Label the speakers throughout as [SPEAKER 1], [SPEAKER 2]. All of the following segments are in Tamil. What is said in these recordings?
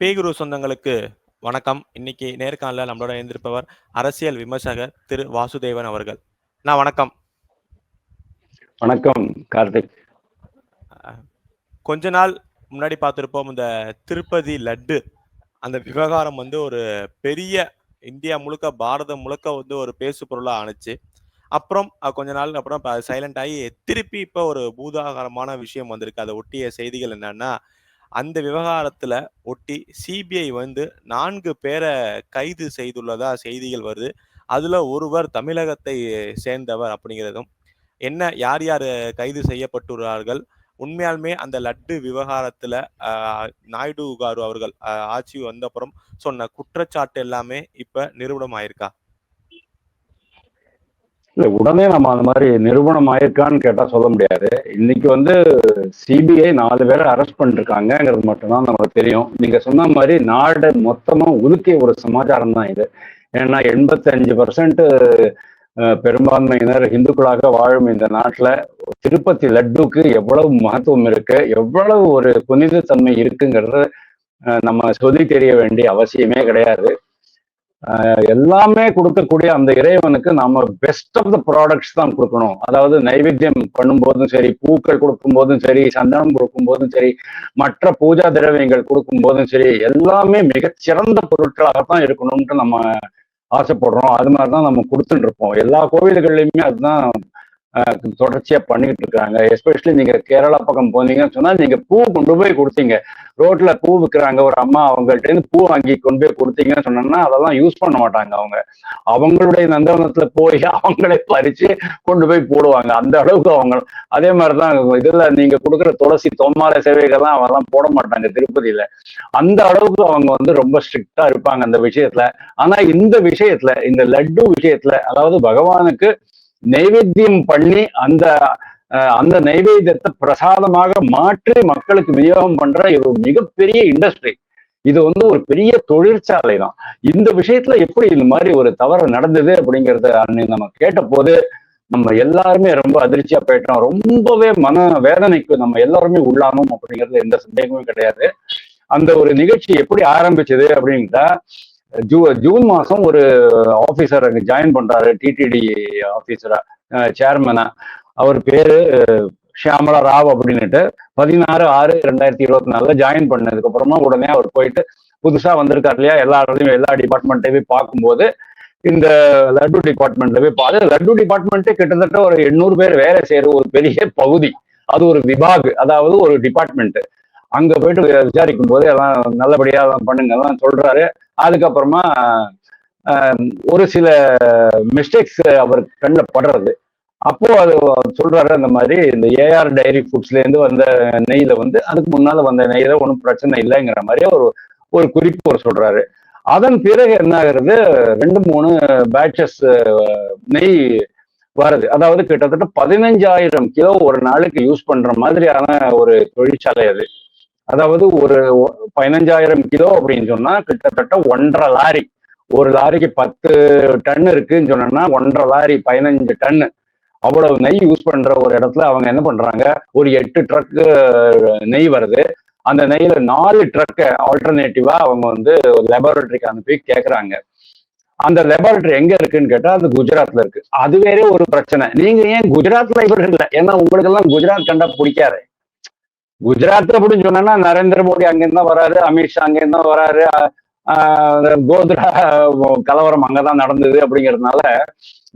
[SPEAKER 1] பேகுரு சொந்தங்களுக்கு வணக்கம். இன்னைக்கு நேர்காணல நம்மளோட இருந்திருப்பவர் அரசியல் விமர்சகர் திரு வாசுதேவன் அவர்கள். நான் வணக்கம்.
[SPEAKER 2] வணக்கம் கார்த்திக்.
[SPEAKER 1] கொஞ்ச நாள் முன்னாடி பார்த்துருப்போம் இந்த திருப்பதி லட்டு. அந்த விவகாரம் வந்து ஒரு பெரிய இந்தியா முழுக்க பாரதம் முழுக்க வந்து ஒரு பேசு பொருளா ஆணுச்சு. அப்புறம் கொஞ்ச நாள் அப்புறம் சைலண்ட் ஆகி திருப்பி இப்போ ஒரு பூதாகரமான விஷயம் வந்திருக்கு. அதை ஒட்டிய செய்திகள் என்னன்னா அந்த விவகாரத்துல ஒட்டி சிபிஐ வந்து நான்கு பேரை கைது செய்துள்ளதா செய்திகள் வருது. அதுல ஒருவர் தமிழகத்தை சேர்ந்தவர் அப்படிங்கிறதும் என்ன யார் யார் கைது செய்யப்பட்டுள்ளார்கள்? உண்மையாலுமே அந்த லட்டு விவகாரத்துல நாயுடு காரு அவர்கள் ஆட்சி வந்தப்புறம் சொன்ன குற்றச்சாட்டு எல்லாமே இப்ப நிறுவனம் ஆயிருக்கா
[SPEAKER 2] இல்ல உடனே நம்ம அந்த மாதிரி நிறுவனம் ஆயிருக்கான்னு கேட்டா சொல்ல முடியாது. இன்னைக்கு வந்து சிபிஐ நாலு பேரை அரெஸ்ட் பண்ணிருக்காங்கிறது மட்டும்தான் நமக்கு தெரியும். நீங்க சொன்ன மாதிரி நாடு மொத்தமா ஒதுக்கிய ஒரு சமாச்சாரம் தான் இது. ஏன்னா எண்பத்தஞ்சு பர்சன்ட் பெரும்பான்மையினர் இந்துக்களாக வாழும் இந்த நாட்டுல திருப்பதி லட்டுக்கு எவ்வளவு மகத்துவம் இருக்கு எவ்வளவு ஒரு புனிதத்தன்மை இருக்குங்கிறது நம்ம சொல்லி தெரிய வேண்டிய அவசியமே கிடையாது. எல்லாமே கொடுக்கக்கூடிய அந்த இறைவனுக்கு நாம பெஸ்ட் ஆஃப் த ப்ராடக்ட்ஸ் தான் கொடுக்கணும். அதாவது நைவேத்தியம் பண்ணும்போதும் சரி பூக்கள் கொடுக்கும் போதும் சரி சந்தனம் கொடுக்கும் போதும் சரி மற்ற பூஜா திரவியங்கள் கொடுக்கும் போதும் சரி எல்லாமே மிகச்சிறந்த பொருட்களாகத்தான் இருக்கணும்ட்டு நம்ம ஆசைப்படுறோம். அது மாதிரிதான் நம்ம கொடுத்துட்டு இருப்போம். எல்லா கோவில்கள்லையுமே அதுதான் தொடர்ச்சியா பண்ணிட்டு இருக்காங்க. எஸ்பெஷலி நீங்க கேரளா பக்கம் போனீங்கன்னு சொன்னா நீங்க பூ கொண்டு போய் கொடுத்தீங்க. ரோட்ல பூ விற்கிறாங்க ஒரு அம்மா அவங்கள்ட்ட இருந்து பூ வாங்கி கொண்டு போய் கொடுத்தீங்கன்னு சொன்னோம்னா அதெல்லாம் யூஸ் பண்ண மாட்டாங்க அவங்க. அவங்களுடைய நந்தவனத்துல போய் அவங்களே பறிச்சு கொண்டு போய் போடுவாங்க. அந்த அளவுக்கு அவங்க அதே மாதிரிதான் இதுல நீங்க கொடுக்குற துளசி தொம்மார சேவைகள்லாம் அவெல்லாம் போட மாட்டாங்க திருப்பதியில. அந்த அளவுக்கு அவங்க வந்து ரொம்ப ஸ்ட்ரிக்டா இருப்பாங்க அந்த விஷயத்துல. ஆனா இந்த விஷயத்துல இந்த லட்டு விஷயத்துல அதாவது பகவானுக்கு நைவேத்தியம் பண்ணி அந்த அந்த நைவேத்தியத்தை பிரசாதமாக மாற்றி மக்களுக்கு விநியோகம் பண்ற ஒரு மிகப்பெரிய இண்டஸ்ட்ரி இது வந்து ஒரு பெரிய தொழிற்சாலை தான். இந்த விஷயத்துல எப்படி இந்த மாதிரி ஒரு தவறு நடந்தது அப்படிங்கறத அன்னைக்கு நம்ம கேட்ட போது நம்ம எல்லாருமே ரொம்ப அதிர்ச்சியா போயிட்டோம். ரொம்பவே மன வேதனைக்கு நம்ம எல்லாருமே உள்ளானோம் அப்படிங்கிறது எந்த சந்தேகமும் கிடையாது. அந்த ஒரு நிகழ்ச்சி எப்படி ஆரம்பிச்சது அப்படின்ட்டா ஜூ ஜூன் மாதம் ஒரு ஆஃபீஸர் அங்கே ஜாயின் பண்ணுறாரு டிடிடி ஆஃபீஸராக சேர்மனாக அவர் பேர் ஷியாமலா ராவ் அப்படின்னுட்டு பதினாறு ஆறு ரெண்டாயிரத்தி இருபத்தி நாலில் ஜாயின் பண்ணதுக்கு அப்புறமா உடனே அவர் போயிட்டு புதுசாக வந்திருக்காரு இல்லையா? எல்லா இடத்துலையும் எல்லா டிபார்ட்மெண்ட்டையும் போய் பார்க்கும்போது இந்த லட்டு டிபார்ட்மெண்ட்ல போய் பார்த்து லட்டு டிபார்ட்மெண்ட்டே கிட்டத்தட்ட ஒரு எண்ணூறு பேர் வேலை செய்யற ஒரு பெரிய பகுதி. அது ஒரு விபாக் அதாவது ஒரு டிபார்ட்மெண்ட் அங்க போயிட்டு விசாரிக்கும் போது எல்லாம் நல்லபடியா எல்லாம் பண்ணுங்க எல்லாம் சொல்றாரு. அதுக்கப்புறமா ஆஹ், ஒரு சில மிஸ்டேக்ஸ் அவர் கண்ணில் படுறது. அப்போ அது சொல்றாரு அந்த மாதிரி இந்த ஏஆர் டைரி ஃபுட்ஸ்ல இருந்து வந்த நெய்யில வந்து அதுக்கு முன்னால வந்த நெய்யில ஒன்றும் பிரச்சனை இல்லைங்கிற மாதிரி ஒரு ஒரு குறிப்பு அவர் சொல்றாரு. அதன் பிறகு என்ன ஆகுறது? ரெண்டு மூணு பேட்சஸ் நெய் வருது. அதாவது கிட்டத்தட்ட பதினஞ்சாயிரம் கிலோ ஒரு நாளுக்கு யூஸ் பண்ற மாதிரியான ஒரு தொழிற்சாலை அது. அதாவது ஒரு பதினஞ்சாயிரம் கிலோ அப்படின்னு சொன்னா கிட்டத்தட்ட ஒன்றரை லாரி. ஒரு லாரிக்கு பத்து டன் இருக்குன்னு சொன்னோம்னா ஒன்றரை லாரி பதினஞ்சு டன். அவ்வளவு நெய் யூஸ் பண்ற ஒரு இடத்துல அவங்க என்ன பண்றாங்க? ஒரு எட்டு ட்ரக்கு நெய் வருது. அந்த நெய்ல நாலு ட்ரக்கை ஆல்டர்னேட்டிவா அவங்க வந்து லெபார்டரிக்கு அனுப்பி கேட்கறாங்க அந்த லெபார்டரி எங்க இருக்குன்னு கேட்டா அது குஜராத்ல இருக்கு. அது வேற ஒரு பிரச்சனை. நீங்க ஏன் குஜராத்ல இவர்கள் இல்லை? ஏன்னா உங்களுக்கு எல்லாம் குஜராத் கண்டா பிடிக்காது. குஜராத் அப்படின்னு சொன்னா நரேந்திர மோடி அங்கிருந்து தான் வராரு அமித்ஷா அங்கிருந்து தான் வராரு. ஆஹ் கோத்ரா கலவரம் அங்கதான் நடந்தது அப்படிங்கிறதுனால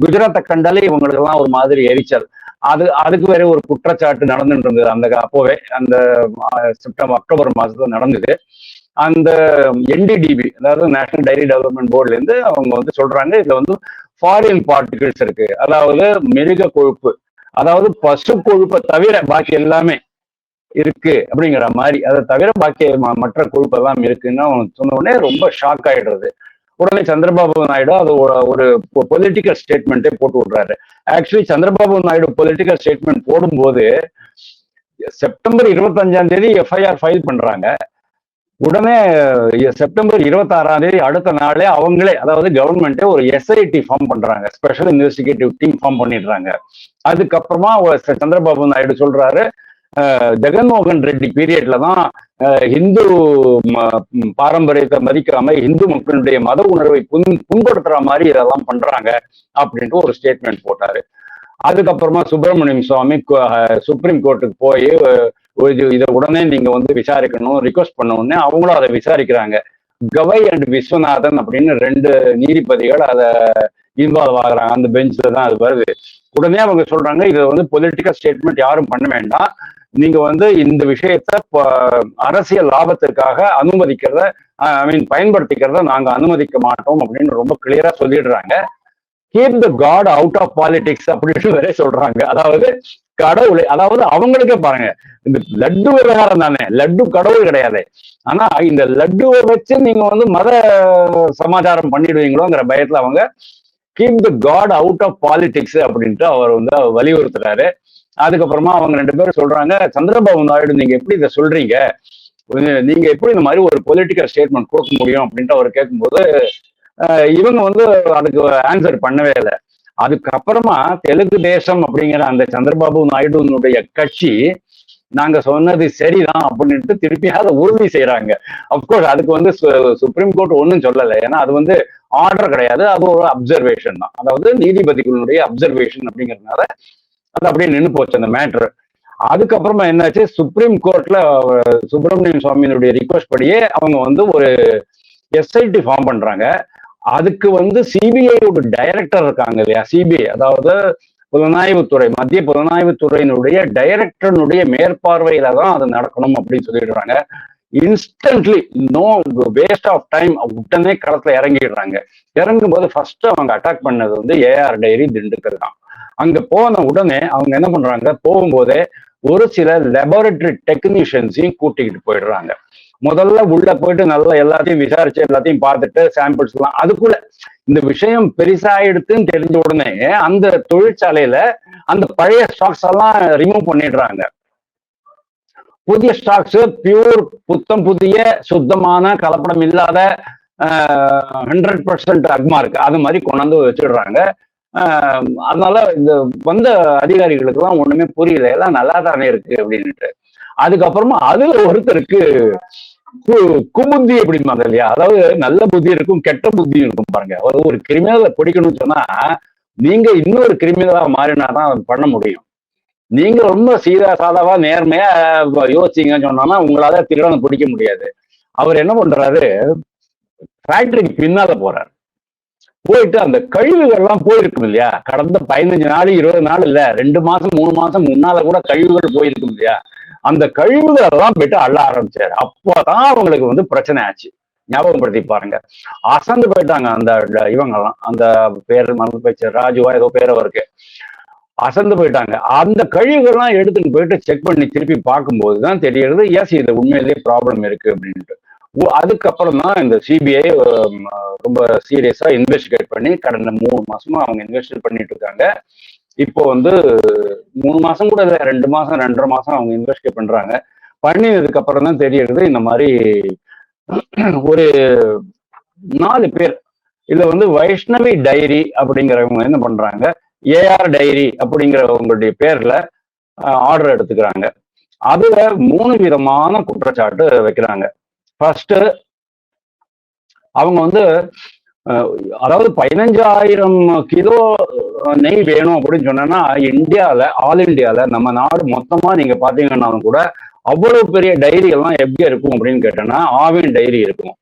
[SPEAKER 2] குஜராத்தை கண்டாலே இவங்களுக்கெல்லாம் ஒரு மாதிரி எரிச்சல். அது அதுக்கு வேற ஒரு குற்றச்சாட்டு நடந்துட்டு இருந்தது. அந்த கா- அப்போவே அந்த செப்டம்பர் அக்டோபர் மாசத்துல நடந்தது. அந்த என்டிடிபி அதாவது நேஷனல் டைரி டெவலப்மெண்ட் போர்டுல இருந்து அவங்க வந்து சொல்றாங்க இதுல வந்து ஃபாரின் பார்ட்டிகிள்ஸ் இருக்கு. அதாவது மிருக கொழுப்பு. அதாவது பசு கொழுப்பை தவிர பாக்கி எல்லாமே இருக்கு அப்படிங்கிற மாதிரி. அதை தவிர பாக்கி ம- மற்ற கொழுப்பு எல்லாம் இருக்குன்னு சொன்ன உடனே ரொம்ப ஷாக் ஆயிடுறது. உடனே சந்திரபாபு நாயுடு அது ஒரு- பொலிட்டிக்கல் ஸ்டேட்மெண்ட்டே போட்டு விடுறாரு. Actually Chandrababu Naidu political statement போடும்போது செப்டம்பர் இருபத்தஞ்சாம் தேதி எஃப்ஐஆர் ஃபைல் பண்றாங்க. உடனே செப்டம்பர் இருபத்தாறாம் தேதி அடுத்த நாளே அவங்களே அதாவது கவர்மெண்ட்டே ஒரு எஸ்ஐடி ஃபார்ம் பண்றாங்க. ஸ்பெஷல் இன்வெஸ்டிகேட்டிவ் டீம் ஃபார்ம் பண்ணிடுறாங்க. அதுக்கப்புறமா சந்திரபாபு நாயுடு சொல்றாரு ஜெகன்மோகன் ரெட்டி பீரியட்ல தான் ஹிந்து பாரம்பரியத்தை மதிக்காம இந்து மக்களுடைய மத உணர்வை புண் புண்படுத்துற மாதிரி இதெல்லாம் பண்றாங்க அப்படின்ட்டு ஒரு ஸ்டேட்மெண்ட் போட்டாரு. அதுக்கப்புறமா சுப்பிரமணியம் சுவாமி சுப்ரீம் கோர்ட்டுக்கு போய் இதை உடனே நீங்க வந்து விசாரிக்கணும் ரிக்வஸ்ட் பண்ண உடனே அவங்களும் அதை விசாரிக்கிறாங்க. கவை அண்ட் விஸ்வநாதன் அப்படின்னு ரெண்டு நீதிபதிகள் அதை இன்வால்வ் ஆகுறாங்க. அந்த பெஞ்ச்ல தான் அது வருது. உடனே அவங்க சொல்றாங்க இதை வந்து பொலிட்டிக்கல் ஸ்டேட்மெண்ட் யாரும் பண்ண வேண்டாம். நீங்க வந்து இந்த விஷயத்த ப- அரசியல் லாபத்திற்காக அனுமதிக்கிறத ஐ மீன் பயன்படுத்திக்கிறத நாங்க அனுமதிக்க மாட்டோம் அப்படின்னு ரொம்ப கிளியரா சொல்லிடுறாங்க. Keep the God out of politics அப்படின்னு வேற சொல்றாங்க. அதாவது கடவுளை அதாவது அவங்களுக்கே பாருங்க இந்த லட்டு விவகாரம் தானே லட்டு கடவுள் கிடையாது. ஆனா இந்த லட்டுவை வச்சு நீங்க வந்து மத சமாச்சாரம் பண்ணிடுவீங்களோங்கிற பயத்துல அவங்க keep the God out of politics அப்படின்ட்டு அவர் வந்து வலியுறுத்துறாரு. அதுக்கப்புறமா அவங்க ரெண்டு பேரும் சொல்றாங்க சந்திரபாபு நாயுடு நீங்க எப்படி இதை சொல்றீங்க? நீங்க எப்படி இந்த மாதிரி ஒரு பொலிட்டிக்கல் ஸ்டேட்மெண்ட் கொடுக்க முடியும்? அப்படின்ட்டு அவர் கேட்கும்போது இவங்க வந்து அதுக்கு ஆன்சர் பண்ணவே இல்லை. அதுக்கப்புறமா தெலுங்கு தேசம் அப்படிங்கிற அந்த சந்திரபாபு நாயுடுனுடைய கட்சி நாங்க சொன்னது சரிதான் அப்படின்ட்டு திருப்பி அதை உறுதி செய்யறாங்க அப்கோர்ஸ் அதுக்கு வந்து சு- சுப்ரீம் கோர்ட் ஒன்றும் சொல்லலை. ஏன்னா அது வந்து ஆர்டர் கிடையாது. அது ஒரு அப்சர்வேஷன் தான். அதாவது நீதிபதிகளுடைய அப்சர்வேஷன் அப்படிங்கிறதுனால அது அப்படியே நின்று போச்சு அந்த மேட்ரு. அதுக்கப்புறமா என்னாச்சு சுப்ரீம் கோர்ட்ல சுப்பிரமணியம் சுவாமியினுடைய ரிக்வஸ்ட் படியே அவங்க வந்து ஒரு எஸ்ஐடி ஃபார்ம் பண்றாங்க. அதுக்கு வந்து சிபிஐயோட டைரக்டர் இருக்காங்க இல்லையா சிபிஐ அதாவது புலனாய்வுத்துறை மத்திய புலனாய்வுத்துறையினுடைய டைரக்டருடைய மேற்பார்வையில தான் அது நடக்கணும் அப்படின்னு சொல்லிடுறாங்க. Instantly no waste of time உடனே களத்துல இறங்கிடுறாங்க. இறங்கும் போது ஃபர்ஸ்ட் அவங்க அட்டாக் பண்ணது வந்து ஏஆர் டைரி திண்டுக்கல் தான். அங்க போன உடனே அவங்க என்ன பண்றாங்க? போகும்போதே ஒரு சில லெபார்டரி டெக்னீஷியன்ஸையும் கூட்டிக்கிட்டு போயிடுறாங்க. முதல்ல உள்ள போயிட்டு நல்லா எல்லாத்தையும் விசாரிச்சு எல்லாத்தையும் பார்த்துட்டு சாம்பிள்ஸ் எல்லாம் அதுக்குள்ள இந்த விஷயம் பெருசாயிடுத்துன்னு தெரிஞ்ச உடனே அந்த தொழிற்சாலையில அந்த பழைய ஸ்டாக்ஸ் எல்லாம் ரிமூவ் பண்ணிடுறாங்க. புதிய ஸ்டாக்ஸ் பியூர் புத்தம் புதிய சுத்தமான கலப்படம் இல்லாத ஹண்ட்ரட் பர்சன்ட் அக்மார்க் அது மாதிரி கொண்டாந்து வச்சிடுறாங்க. அதனால இந்த வந்த அதிகாரிகளுக்கெல்லாம் ஒண்ணுமே புரியல. எல்லாம் நல்லா தானே இருக்கு அப்படின்ட்டு அதுக்கப்புறமா அதுல ஒருத்தருக்கு கு- குமுந்தி அப்படிம்பாங்க இல்லையா? அதாவது நல்ல புத்தி இருக்கும் கெட்ட புத்தி இருக்கும் பாருங்க. அதாவது ஒரு கிரிமினலை பிடிக்கணும்னு சொன்னா நீங்க இன்னொரு கிரிமினலா மாறினாதான் பண்ண முடியும். நீங்க ரொம்ப சீதா சாதாவா நேர்மையா யோசிச்சீங்கன்னு சொன்னோம்னா உங்களால திருடனை பிடிக்க முடியாது. அவர் என்ன பண்றாரு? ஃபேக்டரிக்கு பின்னால போறாரு. போயிட்டு அந்த கழிவுகள்லாம் போயிருக்கும் இல்லையா? கடந்த பதினஞ்சு நாள் இருபது நாள் இல்ல ரெண்டு மாசம் மூணு மாசம் முன்னால கூட கழிவுகள் போயிருக்கும் இல்லையா? அந்த கழிவுகள் எல்லாம் போயிட்டு அள்ள ஆரம்பிச்சாரு. அப்போதான் அவங்களுக்கு வந்து பிரச்சனை ஆச்சு. ஞாபகப்படுத்தி பாருங்க. அசந்து போயிட்டாங்க அந்த இவங்க எல்லாம் அந்த பேர் மறந்து போயிடுச்சு. ராஜுவா ஏதோ பேர் அவருக்கு. அசந்து போயிட்டாங்க. அந்த கழிவுகள்லாம் எடுத்துட்டு போயிட்டு செக் பண்ணி திருப்பி பார்க்கும்போது தான் தெரியறது எஸ் இது உண்மையிலேயே ப்ராப்ளம் இருக்கு? அப்படின்ட்டு. அதுக்கப்புறம் தான் இந்த சிபிஐ ரொம்ப சீரியஸா இன்வெஸ்டிகேட் பண்ணி கடந்த மூணு மாசமா அவங்க இன்வெஸ்டிகேட் பண்ணிட்டு இருக்காங்க. இப்போ வந்து மூணு மாசம் கூட இல்லை ரெண்டு மாசம் ரெண்டரை மாசம் அவங்க இன்வெஸ்டிகேட் பண்றாங்க. பண்ணினதுக்கு அப்புறம் தான் தெரியறது இந்த மாதிரி ஒரு நாலு பேர். இதுல வந்து வைஷ்ணவி டைரி அப்படிங்கிறவங்க என்ன பண்றாங்க ஏஆர் டைரி அப்படிங்கிறவங்களுடைய பேர்ல ஆர்டர் எடுத்துக்கிறாங்க. அதுல மூணு விதமான குற்றச்சாட்டு வைக்கிறாங்க. ஃபர்ஸ்ட் அவங்க வந்து அதாவது பதினஞ்சாயிரம் கிலோ நெய் வேணும் அப்படின்னு சொன்னோன்னா இந்தியாவில் ஆல் இண்டியாவில் நம்ம நாடு மொத்தமாக நீங்கள் பார்த்தீங்கன்னாலும் கூட அவ்வளோ பெரிய டைரி எல்லாம் எப்படி இருக்கும் அப்படின்னு கேட்டோம்னா ஆவின் டைரி இருக்கும்.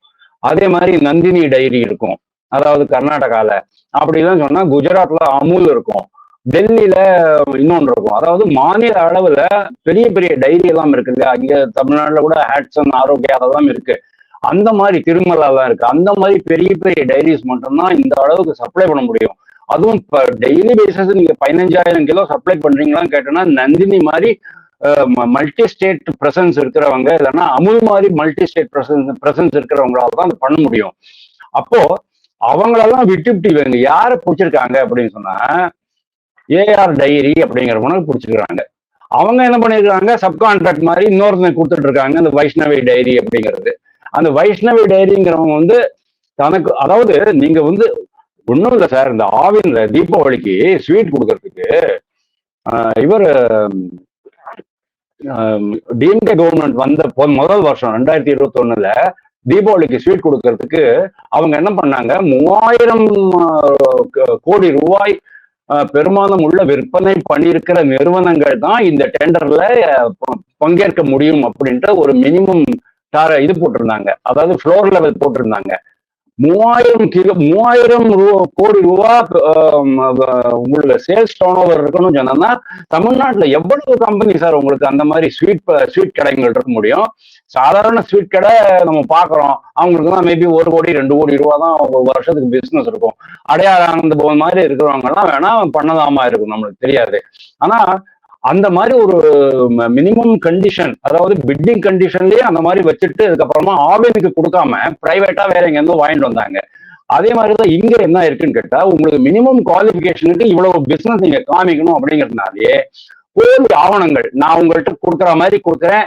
[SPEAKER 2] அதே மாதிரி நந்தினி டைரி இருக்கும். அதாவது கர்நாடகாவில் அப்படிலாம் சொன்னால் குஜராத்தில் அமுல் இருக்கும். டெல்லியில இன்னொன்று இருக்கும். அதாவது மாநில அளவுல பெரிய பெரிய டைரி எல்லாம் இருக்கு இல்லையா இங்க தமிழ்நாட்டுல கூட ஹேட்சன் ஆரோக்கியா அதெல்லாம் இருக்கு. அந்த மாதிரி திருமலாலாம் இருக்கு. அந்த மாதிரி பெரிய பெரிய டைரிஸ் மட்டும்தான் இந்த அளவுக்கு சப்ளை பண்ண முடியும். அதுவும் இப்போ டெய்லி பேசிஸ் நீங்க பதினஞ்சாயிரம் கிலோ சப்ளை பண்றீங்களான்னு கேட்டோம்னா நந்தினி மாதிரி மல்டி ஸ்டேட் பிரசன்ஸ் இருக்கிறவங்க இல்லைன்னா அமுல் மாதிரி மல்டி ஸ்டேட் பிரசன்ஸ் பிரசன்ஸ் இருக்கிறவங்களால தான் அது பண்ண முடியும். அப்போ அவங்களெல்லாம் விட்டு விட்டு இவங்க யாரை பிடிச்சிருக்காங்க அப்படின்னு சொன்னா ஏஆர் டைரி அப்படிங்கிறவங்களுக்கு பிடிச்சிருக்கிறாங்க. அவங்க என்ன பண்ணியிருக்காங்க சப்கான்ட்ராக்ட் மாதிரி இன்னொருத்தனை கொடுத்துட்டு இருக்காங்க அந்த வைஷ்ணவி டைரி அப்படிங்கிறது. அந்த வைஷ்ணவி டைரிங்கிறவங்க வந்து தனக்கு அதாவது நீங்க வந்து ஒன்றும் இல்லை சார் இந்த ஆவின்ல தீபாவளிக்கு ஸ்வீட் கொடுக்கறதுக்கு ஆஹ் இவர் டிஎம்கே கவர்மெண்ட் வந்த பொ- முதல் வருஷம் ரெண்டாயிரத்தி இருபத்தி ஒண்ணுல தீபாவளிக்கு ஸ்வீட் கொடுக்கறதுக்கு அவங்க என்ன பண்ணாங்க? மூவாயிரம் கோடி ரூபாய் பெருமானம் உள்ள விற்பனை பண்ணியிருக்கிற நிறுவனங்கள் தான் இந்த டெண்டர்ல பங்கேற்க முடியும் அப்படின்ற ஒரு மினிமம் டார இது போட்டிருந்தாங்க. அதாவது ஃப்ளோர் லெவல் போட்டிருந்தாங்க. மூவாயிரம் கிலோ மூவாயிரம் ரூ- கோடி ரூபா ஆம், உங்களுக்கு சேல்ஸ் டர்ன் ஓவர் இருக்கணும்னு சொன்னோம்னா தமிழ்நாட்டுல எவ்வளவு கம்பெனி சார் உங்களுக்கு அந்த மாதிரி ஸ்வீட் ஸ்வீட் கடைகள் இருக்க முடியும்? சாதாரண ஸ்வீட் கடை நம்ம பாக்குறோம் அவங்களுக்கு தான் மேபி ஒரு கோடி ரெண்டு கோடி ரூபா தான் ஒரு வருஷத்துக்கு பிசினஸ் இருக்கும். அடையாள அந்த மாதிரி இருக்கிறவங்க எல்லாம் வேணா பண்ணதாமா இருக்கும் நம்மளுக்கு தெரியாது. ஆனா அந்த மாதிரி ஒரு மினிமம் கண்டிஷன் அதாவது பிட்டிங் கண்டிஷன்லயே அந்த மாதிரி வச்சுட்டு அதுக்கப்புறமா ஆர்கனுக்கு கொடுக்காம பிரைவேட்டா வேற எங்க இருந்தோ வாங்கிட்டு வந்தாங்க. அதே மாதிரிதான் இங்க என்ன இருக்குன்னு கேட்டா உங்களுக்கு மினிமம் குவாலிபிகேஷனுக்கு இவ்வளவு பிசினஸ் நீங்க காமிக்கணும் அப்படிங்கிறதுனாலே போதிய ஆவணங்கள் நான் உங்கள்கிட்ட கொடுக்குற மாதிரி கொடுக்குறேன்.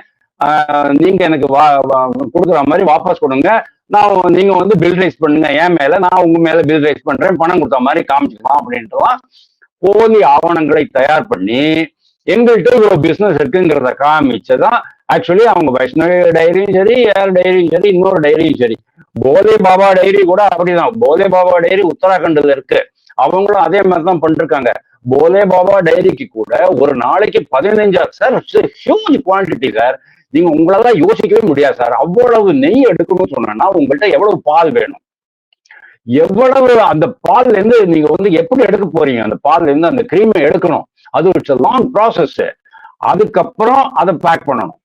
[SPEAKER 2] நீங்க எனக்கு வா வா- கொடுக்குற மாதிரி வாபஸ் கொடுங்க. நான் நீங்க வந்து பில் ரைஸ் பண்ணுங்க என் மேல நான் உங்க மேல பில் ரைஸ் பண்றேன் பணம் கொடுத்த மாதிரி காமிச்சுக்கலாம் அப்படின்றலாம் போதிய ஆவணங்களை தயார் பண்ணி எங்கள்கிட்ட இவ்வளவு பிசினஸ் இருக்குங்கிறத காமிச்சதான் ஆக்சுவலி அவங்க வைஷ்ணவி டைரியும் சரி ஏர் டைரியும் சரி இன்னொரு டைரியும் சரி. போதே பாபா டைரி கூட அப்படிதான். போலே பாபா டைரி உத்தராகண்ட்ல இருக்கு. அவங்களும் அதே மாதிரி தான் பண்ணிருக்காங்க. போலே பாபா டைரிக்கு கூட ஒரு நாளைக்கு பதினைஞ்சா சார் ஹியூஜ் குவான்டிட்டி சார். நீங்க உங்களால யோசிக்கவே முடியாது சார். அவ்வளவு நெய் எடுக்கணும்னு சொன்னா உங்கள்கிட்ட எவ்வளவு பால் வேணும்? எவ்வளவு அந்த பால்ல இருந்து நீங்க வந்து எப்படி எடுக்க போறீங்க? அந்த பால்ல இருந்து அந்த கிரீமை எடுக்கணும். அது இட்ஸ் லாங் ப்ராசஸ் அதுக்கப்புறம் அதை பேக் பண்ணணும்.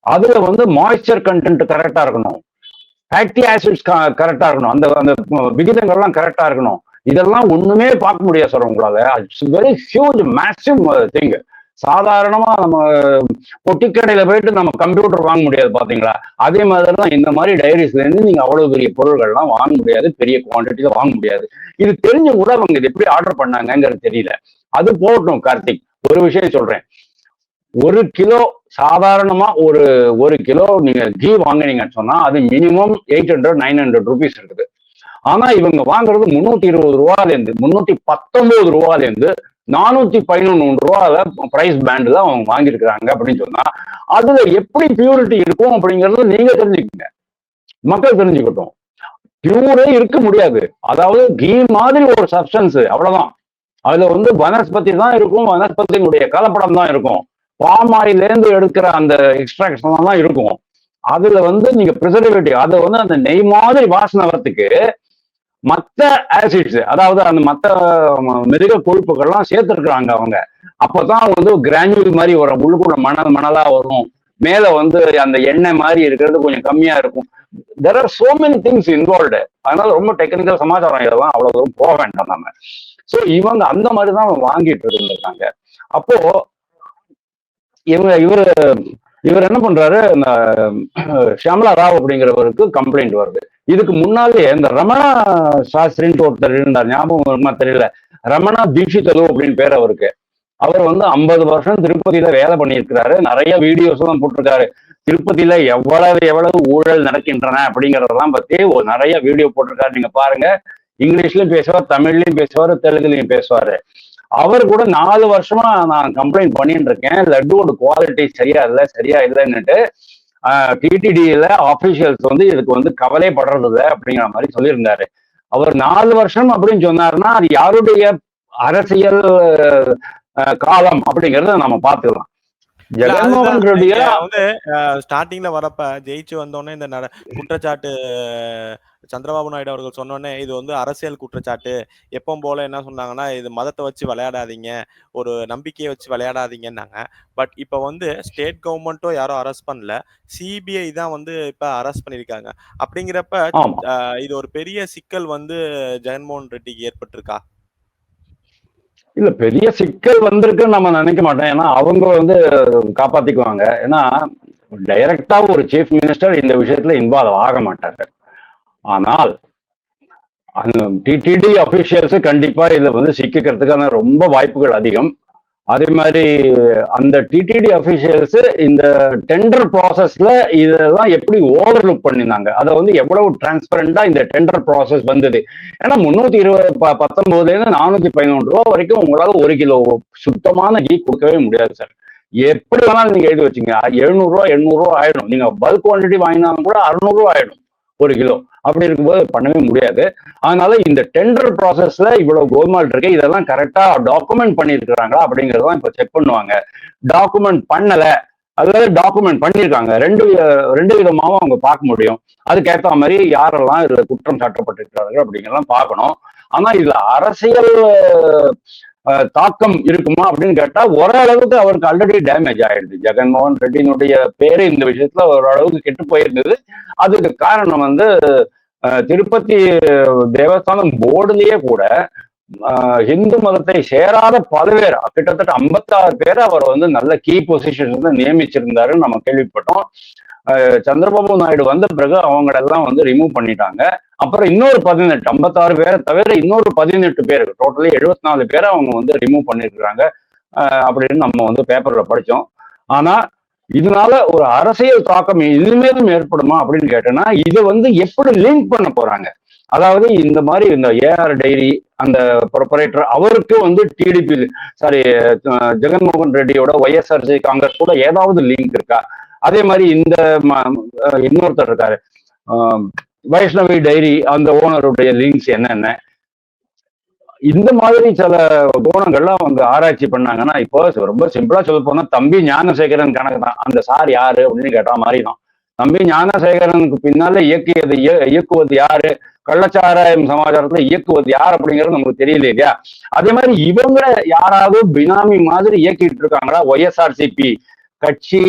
[SPEAKER 2] அதுல வந்து மாய்ஸ்சர் கண்டென்ட் கரெக்டா இருக்கணும். ஃபேக்டி ஆசிட்ஸ் கரெக்டா இருக்கணும். அந்த அந்த விகிதங்கள்லாம் கரெக்டா இருக்கணும். இதெல்லாம் ஒண்ணுமே பார்க்க முடியாது சார் உங்களால. It's very huge massive thing சாதாரணமா நம்ம பொட்டிக்கடையில போயிட்டு நம்ம கம்ப்யூட்டர் வாங்க முடியாது பாத்தீங்களா? அதே மாதிரி தான் இந்த மாதிரி டைரிஸ்ல இருந்து நீங்க அவ்வளவு பெரிய பொருள்கள்லாம் வாங்க முடியாது. பெரிய குவான்டிட்டியில வாங்க முடியாது. இது தெரிஞ்சு கூட அவங்க இது எப்படி ஆர்டர் பண்ணாங்கங்கிறது தெரியல. அது போகட்டும் கார்த்திக். ஒரு விஷயம் சொல்றேன். ஒரு கிலோ சாதாரணமா ஒரு ஒரு கிலோ நீங்க கீ வாங்குனீங்கன்னு சொன்னா அது minimum eight hundred nine hundred rupees இருக்குது. ஆனா இவங்க வாங்குறது முன்னூத்தி இருபது ரூபால முன்னூத்தி பத்தொன்பது ரூபால நானூத்தி பதினொன்று ரூபால பிரைஸ் பேண்ட்ல அவங்க வாங்கியிருக்கிறாங்க அப்படின்னு சொன்னா அதுல எப்படி பியூரிட்டி இருக்கும் அப்படிங்கறது நீங்க தெரிஞ்சுக்கங்க. மக்கள் தெரிஞ்சுக்கட்டும். பியூரே இருக்க முடியாது. அதாவது கீ மாதிரி ஒரு சப்ஸ்டன்ஸ் அவ்வளவுதான். அதுல வந்து வனஸ்பதி தான் இருக்கும். வனஸ்பதியினுடைய கலப்படம் தான் இருக்கும். பாமாயில இருந்து எடுக்கிற அந்த எக்ஸ்ட்ராக்ஷன் தான் இருக்கும். அதுல வந்து நீங்க ப்ரிசர்வேட்டிவ் அதை வந்து அந்த நெய் மாதிரி வாசனை வரத்துக்கு மத்த ஆசிட்ஸ் அதாவது அந்த மத்த மிருக கொழுப்புகள்லாம் சேர்த்துருக்குறாங்க அவங்க. அப்பதான் வந்து கிரானியூல் மாதிரி வரும் உள்ளுக்குள்ள மணல் மணலா வரும். மேல வந்து அந்த எண்ணெய் மாதிரி இருக்கிறது கொஞ்சம் கம்மியா இருக்கும். There are so many things involved அதனால ரொம்ப டெக்னிக்கல் சமாச்சாரம் இதெல்லாம் அவ்வளவு தூரம் போக வேண்டாம் நம்ம சோ இவங்க அந்த மாதிரி தான் வாங்கிட்டு இருந்திருக்காங்க. அப்போ இவங்க இவர் இவர் என்ன பண்றாரு? இந்த ஷியாமலா ராவ் அப்படிங்கிறவருக்கு கம்ப்ளைண்ட் வருது. இதுக்கு முன்னாலே இந்த ரமணா சாஸ்திரின்ட்டு ஒருத்தர் இருந்தார். ஞாபகம் வருமா தெரியல. ரமணா தீட்சிதலு அப்படின்னு பேர் அவருக்கு. அவர் வந்து ஐம்பது வருஷம் திருப்பதியில வேலை பண்ணியிருக்கிறாரு. நிறைய வீடியோஸ் எல்லாம் போட்டிருக்காரு. திருப்பதியில எவ்வளவு எவ்வளவு ஊழல் நடக்கின்றன அப்படிங்கறதெல்லாம் பத்தி ஒரு நிறைய வீடியோ போட்டிருக்காரு. நீங்க பாருங்க. இங்கிலீஷ்லயும் பேசுவார் தமிழ்லயும் பேசுவார் தெலுங்குலயும் பேசுவாரு. அவர் கூட நாலு வருஷமா நான் கம்ப்ளைண்ட் பண்ணிட்டு இருக்கேன். லட்டுவோட குவாலிட்டி சரியா இல்லை சரியா இல்லைன்னுட்டு. டிடிடியில ஆபீஷியல்ஸ் வந்து இதுக்கு வந்து கவலைப்படுறது அப்படிங்கிற மாதிரி சொல்லியிருந்தாரு. அவர் நாலு வருஷம் அப்படின்னு சொன்னாருன்னா அது யாருடைய அரசியல் காலம் அப்படிங்கறத நம்ம
[SPEAKER 1] அதுதான்
[SPEAKER 2] ஜெகன்மோகன் ரெட்டியா
[SPEAKER 1] வந்து ஸ்டார்டிங்ல வரப்ப ஜெயிச்சு வந்தோடனே இந்த குற்றச்சாட்டு சந்திரபாபு நாயுடு அவர்கள் சொன்னோடனே இது வந்து அரசியல் குற்றச்சாட்டு. எப்பவும் போல என்ன சொன்னாங்கன்னா இது மதத்தை வச்சு விளையாடாதீங்க ஒரு நம்பிக்கையை வச்சு விளையாடாதீங்கன்னாங்க. பட் இப்ப வந்து ஸ்டேட் கவர்மெண்ட்டும் யாரும் அரெஸ்ட் பண்ணல. சிபிஐ தான் வந்து இப்ப அரெஸ்ட் பண்ணிருக்காங்க அப்படிங்கிறப்ப இது ஒரு பெரிய சிக்கல் வந்து ஜெகன்மோகன் ரெட்டிக்கு ஏற்பட்டிருக்கா?
[SPEAKER 2] இல்ல பெரிய சிக்கல் வந்திருக்குன்னு நம்ம நினைக்க மாட்டோம். ஏன்னா அவங்க வந்து காப்பாத்திக்குவாங்க. ஏன்னா டைரக்டா ஒரு சீஃப் மினிஸ்டர் இந்த விஷயத்துல இன்வால்வ் ஆக மாட்டாரு. ஆனால் அந்த டிடிடி அபிஷியல்ஸ் கண்டிப்பா இதுல வந்து சிக்கிக்கிறதுக்கான ரொம்ப வாய்ப்புகள் அதிகம். அதே மாதிரி அந்த டிடிடி அபிஷியல்ஸ் இந்த டெண்டர் ப்ராசஸ்ல இதெல்லாம் எப்படி ஓவர்லுக் பண்ணியிருந்தாங்க? அதை வந்து எவ்வளவு டிரான்ஸ்பரண்டா இந்த டெண்டர் ப்ராசஸ் வந்தது? ஏன்னா முன்னூத்தி இருபது ப- பத்தொன்பதுல இருந்து நானூத்தி பதினொன்று ரூபா வரைக்கும் உங்களால ஒரு கிலோ சுத்தமான கீ கொடுக்கவே முடியாது சார் எப்படி வேணாலும் நீங்க எழுதி வச்சுங்க. எழுநூறு ரூபா எண்ணூறு ரூபா ஆயிடும். நீங்க பல்க் குவான்டிட்டி வாங்கினாலும் கூட அறுநூறுவா ஆயிடும். ஒரு கிலோ. அப்படி இருக்கும்போது பண்ணவே முடியாது. அதனால இந்த டெண்டர் ப்ராசஸ்ல இவ்வளவு கோல்மால் இருக்கு. இதெல்லாம் கரெக்டா டாக்குமெண்ட் பண்ணியிருக்கிறாங்களா அப்படிங்கறதெல்லாம் இப்ப செக் பண்ணுவாங்க. டாக்குமெண்ட் பண்ணல. அதாவது டாக்குமெண்ட் பண்ணியிருக்காங்க. ரெண்டு ரெண்டு விதமாவும் அவங்க பார்க்க முடியும். அதுக்கேற்ற மாதிரி யாரெல்லாம் இதுல குற்றம் சாட்டப்பட்டிருக்கிறார்கள் அப்படிங்கிறலாம் பார்க்கணும். ஆனா இதுல அரசியல் தாக்கம் இருக்குமா அப்படின்னு கேட்டா ஓரளவுக்கு அவருக்கு ஆல்ரெடி டேமேஜ் ஆயிடுது. ஜெகன்மோகன் ரெட்டியினுடைய பேரு இந்த விஷயத்துல ஓரளவுக்கு கெட்டு போயிருந்தது. அதுக்கு காரணம் வந்து அஹ், திருப்பதி தேவஸ்தானம் போர்டுலயே கூட ஆஹ் இந்து மதத்தை சேராத பல பேர் கிட்டத்தட்ட 56 பேர் அவர் வந்து நல்ல கீ பொசிஷன் வந்து நியமிச்சிருந்தாருன்னு நம்ம கேள்விப்பட்டோம். சந்திரபாபு நாயுடு வந்த பிறகு அவங்களெல்லாம் வந்து ரிமூவ் பண்ணிட்டாங்க. அப்புறம் இன்னொரு பதினெட்டு 56 பேரை தவிர இன்னொரு பதினெட்டு பேர் டோட்டலி 74 நாலு பேரை அவங்க வந்து ரிமூவ் பண்ணிருக்கிறாங்க. அப்படின்னு நம்ம வந்து பேப்பர்ல படித்தோம் ஆனா இதனால ஒரு அரசியல் தாக்கம் இனிமேலும் ஏற்படுமா அப்படின்னு கேட்டேன்னா இதை வந்து எப்படி லிங்க் பண்ண போறாங்க? அதாவது இந்த மாதிரி இந்த ஏஆர் டைரி அந்த ப்ரொப்பரேட்டர் அவருக்கு வந்து டிடிபி சாரி ஜெகன்மோகன் ரெட்டியோட ஒய்எஸ்ஆர்சி காங்கிரஸ் கூட ஏதாவது லிங்க் இருக்கா? அதே மாதிரி இந்த இன்னொருத்தர் இருக்காரு. ஆஹ் வைஷ்ணவி டைரி அந்த ஓனருடைய லிங்க்ஸ் என்னென்ன? இந்த மாதிரி சில கோணங்கள்லாம் அவங்க ஆராய்ச்சி பண்ணாங்கன்னா இப்போ ரொம்ப சிம்பிளா சொல்ல போனா தம்பி ஞானசேகரன் கணக்கு தான். அந்த சார் யாரு அப்படின்னு கேட்டா மாதிரி தான் தம்பி ஞானசேகரனுக்கு பின்னால இயக்கியது இய- இயக்குவது யாரு? கள்ளச்சாராயம் சமாச்சாரத்துல இயக்குவது யார் அப்படிங்கிறது நமக்கு தெரியல இல்லையா? அதே மாதிரி இவங்க யாராவது பினாமி மாதிரி இயக்கிட்டு இருக்காங்களா? ஒய்எஸ்ஆர்சிபி கட்சி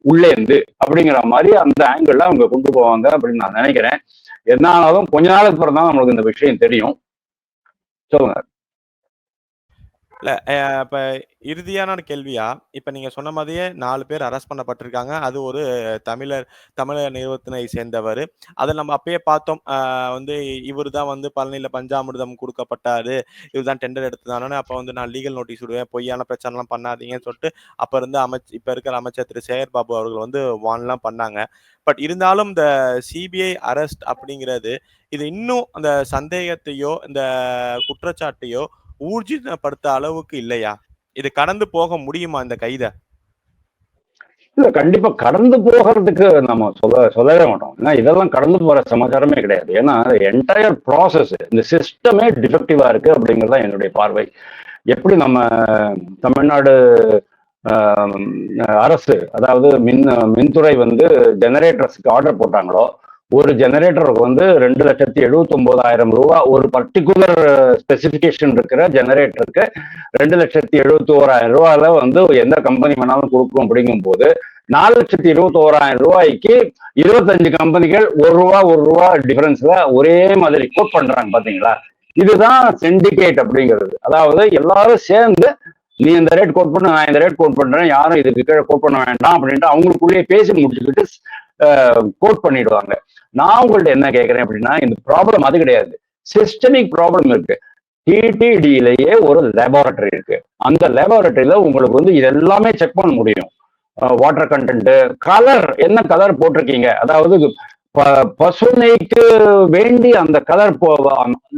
[SPEAKER 2] உள்ளே இருந்து அப்படிங்கிற மாதிரி அந்த ஆங்கிள் அவங்க கொண்டு போவாங்க அப்படின்னு நான் நினைக்கிறேன். என்ன ஆனாலும் கொஞ்ச நாளுக்கு அப்புறம் தான் நம்மளுக்கு இந்த விஷயம் தெரியும். சொல்லுங்க.
[SPEAKER 1] இல்ல அஹ் இப்ப இறுதியான கேள்வியா? இப்ப நீங்க சொன்ன மாதிரியே நாலு பேர் அரெஸ்ட் பண்ணப்பட்டிருக்காங்க. அது ஒரு தமிழர் தமிழர் நிறுவனத்தினை சேர்ந்தவர். அதை நம்ம அப்பயே பார்த்தோம். வந்து இவர் தான் வந்து பழனியில பஞ்சாமிர்தம் கொடுக்கப்பட்டாரு. இவர் தான் டெண்டர் எடுத்ததானே அப்ப வந்து நான் லீகல் நோட்டீஸ் விடுவேன். பொய்யான பிரச்சனைலாம் பண்ணாதீங்கன்னு சொல்லிட்டு அப்ப இருந்து அமைச்சர் இப்ப இருக்கிற அமைச்சர் திரு. சேகர் பாபு அவர்கள் வந்து வான்லாம் பண்ணாங்க. பட் இருந்தாலும் இந்த சிபிஐ அரெஸ்ட் அப்படிங்கிறது இது இன்னும் அந்த சந்தேகத்தையோ இந்த குற்றச்சாட்டையோ ஊர்ஜிதப்படுத்த அளவுக்கு இல்லையா? இது கடந்து போக முடியுமா இந்த கைத?
[SPEAKER 2] இல்ல கண்டிப்பா கடந்து போகிறதுக்கு நம்ம சொல்ல சொல்லவே மாட்டோம். ஏன்னா இதெல்லாம் கடந்து போற சமாச்சாரமே கிடையாது. ஏன்னா என்டையர் ப்ராசஸ் இந்த சிஸ்டமே டிஃபெக்டிவா இருக்கு அப்படிங்கிறது தான் என்னுடைய பார்வை. எப்படி நம்ம தமிழ்நாடு அரசு அதாவது மின் மின்துறை வந்து ஜெனரேட்டர்ஸ்க்கு ஆர்டர் போட்டாங்களோ ஒரு ஜெனரேட்டருக்கு வந்து ரெண்டு லட்சத்தி எழுபத்தி ஒன்பதாயிரம் ரூபா. ஒரு பர்டிகுலர் ஸ்பெசிபிகேஷன் இருக்கிற ஜெனரேட்டருக்கு ரெண்டு லட்சத்தி எழுபத்தி ஓராயிரம் ரூபாயில வந்து எந்த கம்பெனி வேணாலும் கொடுக்கும் அப்படிங்கும் போது நாலு லட்சத்தி இருபத்தி ஓராயிரம் ரூபாய்க்கு இருபத்தஞ்சு கம்பெனிகள் ஒரு ரூபா ஒரு ரூபா டிஃபரன்ஸ்ல ஒரே மாதிரி கோட் பண்றாங்க பாத்தீங்களா? இதுதான் சிண்டிகேட் அப்படிங்கிறது. அதாவது எல்லாரும் சேர்ந்து நீ இந்த ரேட் கோட் பண்ண நான் இந்த ரேட் கோட் பண்றேன் யாரும் இதுக்கு கீழே கோட் பண்ண வேண்டாம் அப்படின்ட்டு அவங்களுக்குள்ளேயே பேசி முடிச்சுக்கிட்டு கோட் பண்ணிடுவாங்க. நான் உங்கள்ட்ட என்ன கேட்கறேன் அப்படின்னா இந்த ப்ராப்ளம் அது கிடையாது. சிஸ்டமிக் ப்ராப்ளம் இருக்கு. டிடிடியிலேயே ஒரு லேபார்டரி இருக்கு. அந்த லேபார்டரியில உங்களுக்கு வந்து இது எல்லாமே செக் பண்ண முடியும். வாட்டர் கண்டென்ட் கலர் என்ன கலர் போட்டிருக்கீங்க? அதாவது பசுனைக்கு வேண்டி அந்த கலர்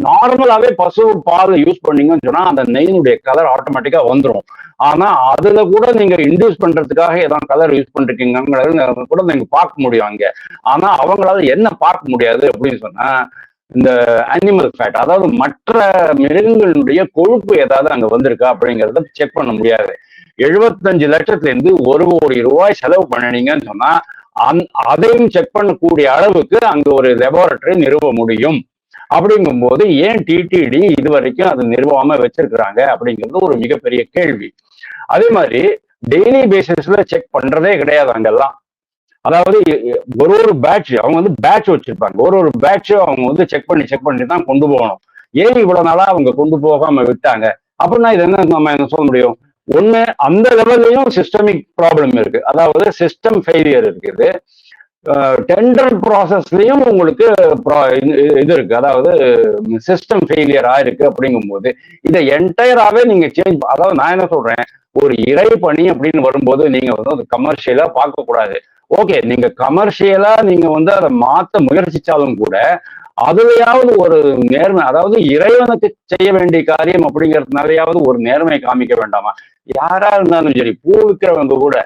[SPEAKER 2] நார்மலாவே பசு பால் யூஸ் பண்ணீங்கன்னு சொன்னா அந்த நெய்னுடைய கலர் ஆட்டோமேட்டிக்கா வந்துடும் ஆனா அதுல கூட நீங்க இன்டியூஸ் பண்றதுக்காக ஏதாவது கலர் யூஸ் பண்றீங்கிறது கூட நீங்க பார்க்க முடியும் அங்க. ஆனா அவங்களால என்ன பார்க்க முடியாது அப்படின்னு சொன்னா இந்த அனிமல் ஃபேட் அதாவது மற்ற மிருகங்களுடைய கொழுப்பு ஏதாவது அங்க வந்திருக்கா அப்படிங்கறத செக் பண்ண முடியாது. எழுபத்தஞ்சு லட்சத்துல இருந்து ஒரு கோடி ரூபாய் செலவு பண்ணினீங்கன்னு சொன்னா அந்- அதையும் செக் பண்ணக்கூடிய அளவுக்கு அங்க ஒரு லெபார்டரி நிறுவ முடியும். அப்படிங்கும்போது ஏன் டிடிடி இது வரைக்கும் அது நிறுவாம வச்சிருக்கிறாங்க அப்படிங்கிறது ஒரு மிகப்பெரிய கேள்வி. அதே மாதிரி டெய்லி பேசிஸ்ல செக் பண்றதே கிடையாது அங்கெல்லாம். அதாவது ஒரு ஒரு பேட்ச் அவங்க வந்து பேட்ச் வச்சிருப்பாங்க. ஒரு ஒரு பேட்சும் அவங்க வந்து செக் பண்ணி செக் பண்ணி தான் கொண்டு போகணும். ஏன் இவ்வளவு நாளா அவங்க கொண்டு போகாம விட்டாங்க? அப்படின்னா இது என்ன நம்ம என்ன சொல்ல முடியும்? ஒண்ணு அந்த லெவல்லையும் சிஸ்டமிக் ப்ராப்ளம் இருக்கு. அதாவது சிஸ்டம் ஃபெயிலியர் இருக்குது. டெண்டர் ப்ராசஸ்லயும் உங்களுக்கு இது இது இருக்கு. அதாவது சிஸ்டம் ஃபெயிலியர் ஆயிருக்கு அப்படிங்கும்போது இதை என்டையராகவே நீங்க சேஞ்ச் அதாவது நான் என்ன சொல்றேன்? ஒரு இறை பணி அப்படின்னு வரும்போது நீங்க வந்து அது கமர்ஷியலா பார்க்க கூடாது ஓகே நீங்க கமர்ஷியலா நீங்க வந்து அதை மாத்த முயற்சிச்சாலும் கூட அதுலயாவது ஒரு நேர்மை அதாவது இறைவனுக்கு செய்ய வேண்டிய காரியம் அப்படிங்கறதுனாலயாவது ஒரு நேர்மையை காமிக்க வேண்டாமா? யாரா இருந்தாலும் சரி பூ விற்கிறவங்க கூட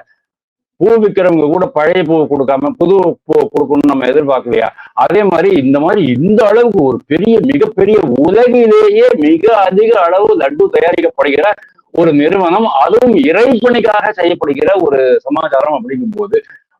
[SPEAKER 2] பூ விற்கிறவங்க கூட பழைய பூ கொடுக்காம புது பூ கொடுக்கணும்னு நம்ம எதிர்பார்க்கலையா? அதே மாதிரி இந்த மாதிரி இந்த அளவுக்கு ஒரு பெரிய மிகப்பெரிய உலகிலேயே மிக அதிக அளவு லட்டு தயாரிக்கப்படுகிற ஒரு நிறுவனம் அதுவும் இறைப்பணிக்காக செய்யப்படுகிற ஒரு சமாச்சாரம் அப்படிங்கும்போது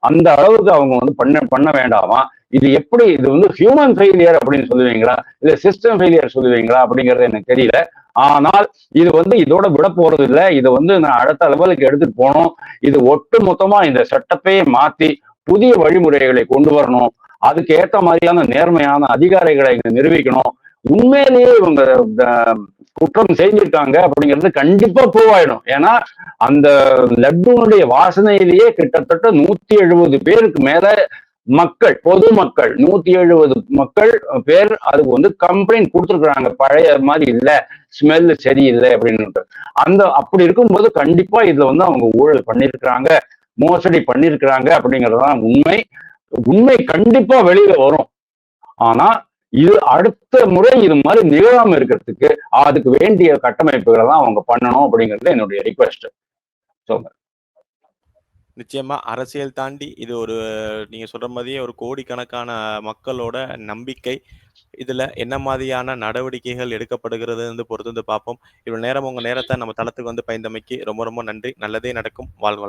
[SPEAKER 2] அந்த அளவுக்கு அவங்க வந்து பண்ண பண்ண வேண்டாமா? இது எப்படி இது வந்து ஹியூமன் ஃபெயிலியர் அப்படின்னு சொல்லுவீங்களா? இல்ல சிஸ்டம் ஃபெயிலியர் சொல்லுவீங்களா அப்படிங்கறது எனக்கு தெரியல. ஆனால் இது வந்து இதோட விட போறது இல்லை. இதை வந்து நான் அடுத்த லெவலுக்கு எடுத்துட்டு போனோம் இது ஒட்டு மொத்தமா இந்த செட்டப்பையே மாத்தி புதிய வழிமுறைகளை கொண்டு வரணும். அதுக்கு ஏத்த மாதிரியான நேர்மையான அதிகாரிகளை இங்க நிரூபிக்கணும். உண்மையிலேயே இவங்க குற்றம் செஞ்சிருக்காங்க அப்படிங்கிறது கண்டிப்பா ப்ரூவ் ஆயிடும். ஏன்னா அந்த லட்டுனுடைய வாசனையிலேயே கிட்டத்தட்ட நூத்தி எழுபது பேருக்கு மேல மக்கள் பொதுமக்கள் நூத்தி எழுபது மக்கள் பேர் அதுக்கு வந்து கம்ப்ளைண்ட் கொடுத்துருக்குறாங்க. பழைய மாதிரி இல்ல ஸ்மெல் சரியில்லை அப்படின்னு அந்த அப்படி இருக்கும்போது கண்டிப்பா இதுல வந்து அவங்க ஊழல் பண்ணியிருக்கிறாங்க மோசடி பண்ணியிருக்கிறாங்க அப்படிங்கறதுதான் உண்மை. உண்மை கண்டிப்பா வெளியில வரும். ஆனா இது அடுத்த முறை இது மாதிரி நிகழாம இருக்கிறதுக்கு அதுக்கு வேண்டிய கட்டமைப்புகளை தான் அவங்க பண்ணணும் அப்படிங்கிறது என்னுடைய ரிக்வெஸ்ட்
[SPEAKER 1] நிச்சயமா அரசியல் தாண்டி இது ஒரு நீங்க சொல்ற மாதிரியே ஒரு கோடிக்கணக்கான மக்களோட நம்பிக்கை. இதுல என்ன மாதிரியான நடவடிக்கைகள் எடுக்கப்படுகிறது வந்து பொறுத்து வந்து பார்ப்போம். இவ்வளவு நேரம் உங்க நேரத்தை நம்ம தளத்துக்கு வந்து பயந்தமைக்கு ரொம்ப ரொம்ப நன்றி. நல்லதே நடக்கும். வாழ்க